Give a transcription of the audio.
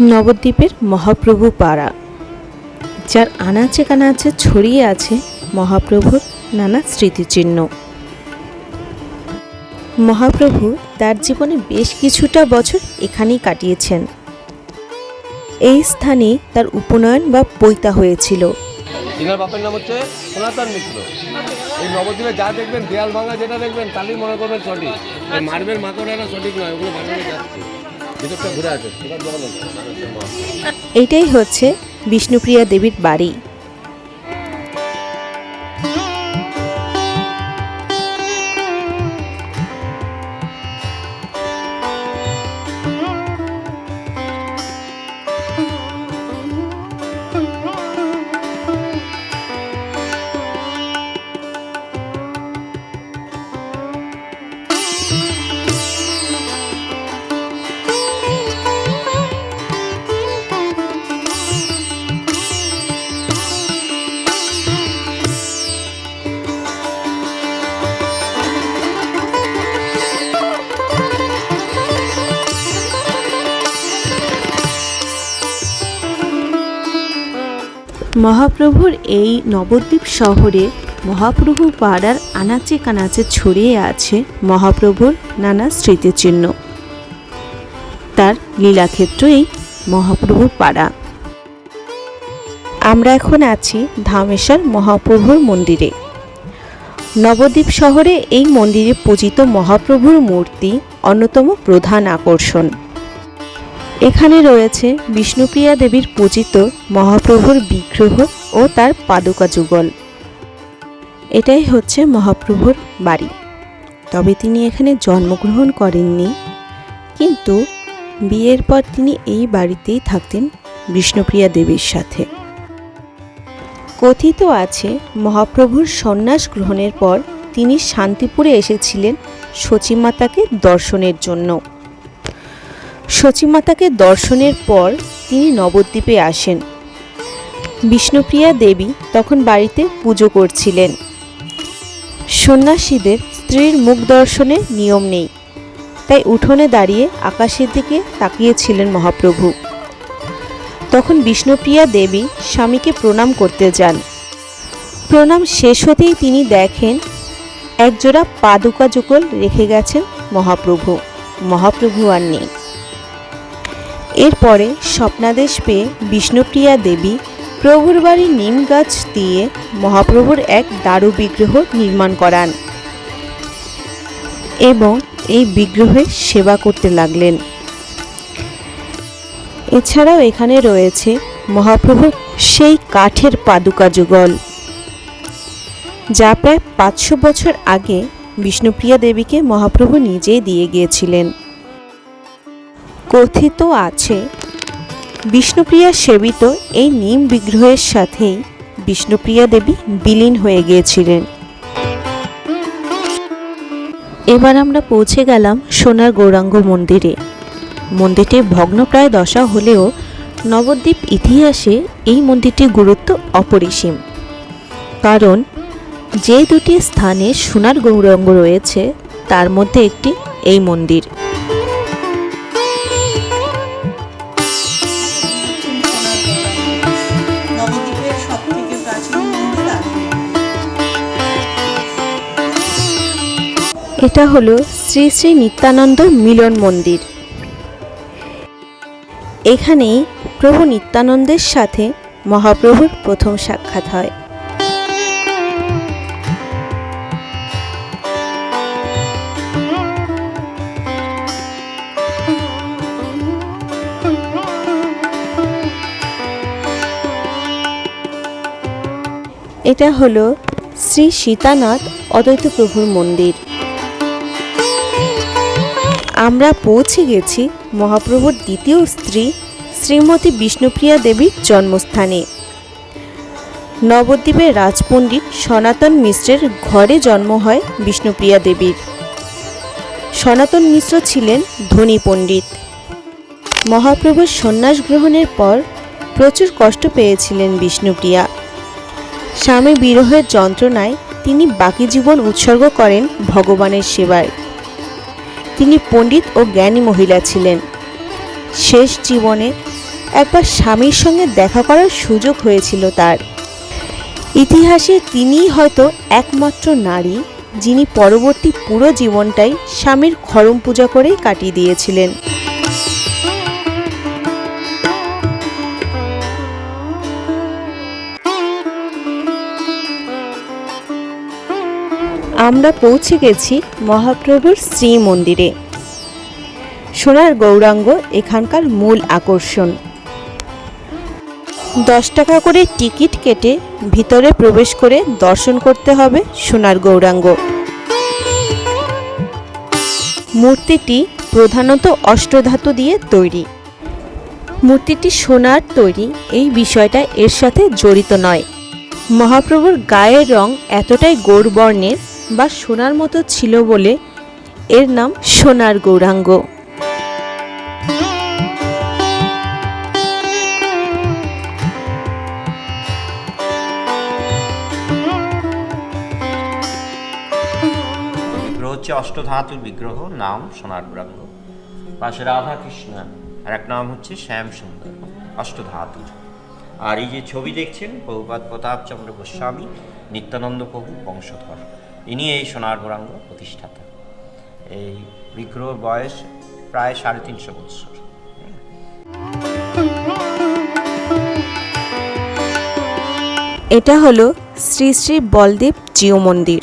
নবদ্বীপের মহাপ্রভু পাড়া, যার আনাচে কানাচে ছড়িয়ে আছে মহাপ্রভুর নানা স্মৃতিচিহ্ন। মহাপ্রভু তার জীবনে বেশ কিছুটা বছর এখানেই কাটিয়েছেন। এই স্থানে তার উপনয়ন বা পৈতা হয়েছিল। বাপের নাম হচ্ছে সনাতন মিত্র। এই নবদ্বীপে যা দেখবেন, দেয়াল ভাঙা যেটা দেখবেন মনে করবেন সঠিক। মার্বেল সঠিক নয়, ওগুলো যাচ্ছে। এইটাই হচ্ছে বিষ্ণুপ্রিয়া দেবীর বাড়ি। মহাপ্রভুর এই নবদ্বীপ শহরে মহাপ্রভু পাড়ার আনাচে কানাচে ছড়িয়ে আছে মহাপ্রভুর নানা স্মৃতিচিহ্ন। তার লীলাক্ষেত্র এই মহাপ্রভু পাড়া। আমরা এখন আছি ধামেশ্বর মহাপ্রভুর মন্দিরে। নবদ্বীপ শহরে এই মন্দিরে পূজিত মহাপ্রভুর মূর্তি অন্যতম প্রধান আকর্ষণ। এখানে রয়েছে বিষ্ণুপ্রিয়া দেবীর পূজিত মহাপ্রভুর বিগ্রহ ও তার পাদুকা যুগল। এটাই হচ্ছে মহাপ্রভুর বাড়ি। তবে তিনি এখানে জন্মগ্রহণ করেননি। কিন্তু বিয়ের পর তিনি এই বাড়িতেই থাকতেন বিষ্ণুপ্রিয়া দেবীর সাথে। কথিত আছে, মহাপ্রভুর সন্ন্যাস গ্রহণের পর তিনি শান্তিপুরে এসেছিলেন সচিমাতাকে দর্শনের জন্য। সচিমাতাকে দর্শনের পর তিনি নবদ্বীপে আসেন। বিষ্ণুপ্রিয়া দেবী তখন বাড়িতে পুজো করছিলেন। সন্ন্যাসীদের স্ত্রীর মুখ দর্শনের নিয়ম নেই, তাই উঠোনে দাঁড়িয়ে আকাশের দিকে তাকিয়েছিলেন মহাপ্রভু। তখন বিষ্ণুপ্রিয়া দেবী স্বামীকে প্রণাম করতে যান। প্রণাম শেষ হতেই তিনি দেখেন একজোড়া পাদুকা যুগল রেখে গেছেন মহাপ্রভু। মহাপ্রভু আর নেই। এরপরে স্বপ্নাদেশ পেয়ে বিষ্ণুপ্রিয়া দেবী প্রভুর বাড়ির নিম গাছ দিয়ে মহাপ্রভুর এক দারু বিগ্রহ নির্মাণ করান এবং এই বিগ্রহের সেবা করতে লাগলেন। এছাড়াও এখানে রয়েছে মহাপ্রভুর সেই কাঠের পাদুকা যুগল, যা প্রায় পাঁচশো বছর আগে বিষ্ণুপ্রিয়া দেবীকে মহাপ্রভু নিজেই দিয়ে গিয়েছিলেন। কথিত আছে। বিষ্ণুপ্রিয়া সেবিত এই নিম বিগ্রহের সাথেই বিষ্ণুপ্রিয়া দেবী বিলীন হয়ে গিয়েছিলেন। এবার আমরা পৌঁছে গেলাম সোনার গৌরাঙ্গ মন্দিরে। মন্দিরটি ভগ্নপ্রায় দশা হলেও নবদ্বীপ ইতিহাসে এই মন্দিরটির গুরুত্ব অপরিসীম। কারণ যে দুটি স্থানে সোনার গৌরাঙ্গ রয়েছে, তার মধ্যে একটি এই মন্দির। এটা হলো শ্রী শ্রী নিত্যানন্দ মিলন মন্দির। এখানেই প্রভু নিত্যানন্দের সাথে মহাপ্রভুর প্রথম সাক্ষাৎ হয়। এটা হলো শ্রী সীতানাথ অদ্বৈত প্রভুর মন্দির। আমরা পৌঁছে গেছি মহাপ্রভুর দ্বিতীয় স্ত্রী, শ্রীমতী বিষ্ণুপ্রিয়া দেবীর জন্মস্থানে। নবদ্বীপের রাজপণ্ডিত সনাতন মিশ্রের ঘরে জন্ম হয় বিষ্ণুপ্রিয়া দেবীর। সনাতন মিশ্র ছিলেন ধনী পণ্ডিত। মহাপ্রভুর সন্ন্যাস গ্রহণের পর প্রচুর কষ্ট পেয়েছিলেন বিষ্ণুপ্রিয়া। স্বামী বিরহের যন্ত্রণায় তিনি বাকি জীবন উৎসর্গ করেন ভগবানের সেবায়। তিনি পণ্ডিত ও জ্ঞানী মহিলা ছিলেন। শেষ জীবনে একবার স্বামীর সঙ্গে দেখা করার সুযোগ হয়েছিল তার। ইতিহাসে তিনিই হয়তো একমাত্র নারী যিনি পরবর্তী পুরো জীবনটাই স্বামীর খরম পূজা করেই কাটিয়ে দিয়েছিলেন। আমরা পৌঁছে গেছি মহাপ্রভুর শ্রী মন্দিরে সোনার গৌরাঙ্গ এখানকার মূল আকর্ষণ। দশ টাকা করে টিকিট কেটে ভিতরে প্রবেশ করে দর্শন করতে হবে সোনার গৌরাঙ্গ। মূর্তিটি প্রধানত অষ্টধাতু দিয়ে তৈরি। মূর্তিটি সোনার তৈরি, এই বিষয়টা এর সাথে জড়িত নয়। মহাপ্রভুর গায়ের রং এতটাই গৌরবর্ণের বা সোনার মতো ছিল বলে এর নাম সোনার গৌরাঙ্গ। হচ্ছে অষ্টধাতুর বিগ্রহ, নাম সোনার গুরাঙ্গ। পাশে রাধা কৃষ্ণ আর এক নাম হচ্ছে শ্যাম সুন্দর অষ্টধাতুর আর এই যে ছবি দেখছেন বহুপাত প্রতাপচন্দ্র গোস্বামী, নিত্যানন্দ প্রভু বংশধর। ইনি এই সোনার গৌরাঙ্গ প্রতিষ্ঠাতা। এই বিগ্রহর বয়স প্রায় সাড়ে তিনশো বৎসর। এটা হলো শ্রী শ্রী বলদেব জিও মন্দির।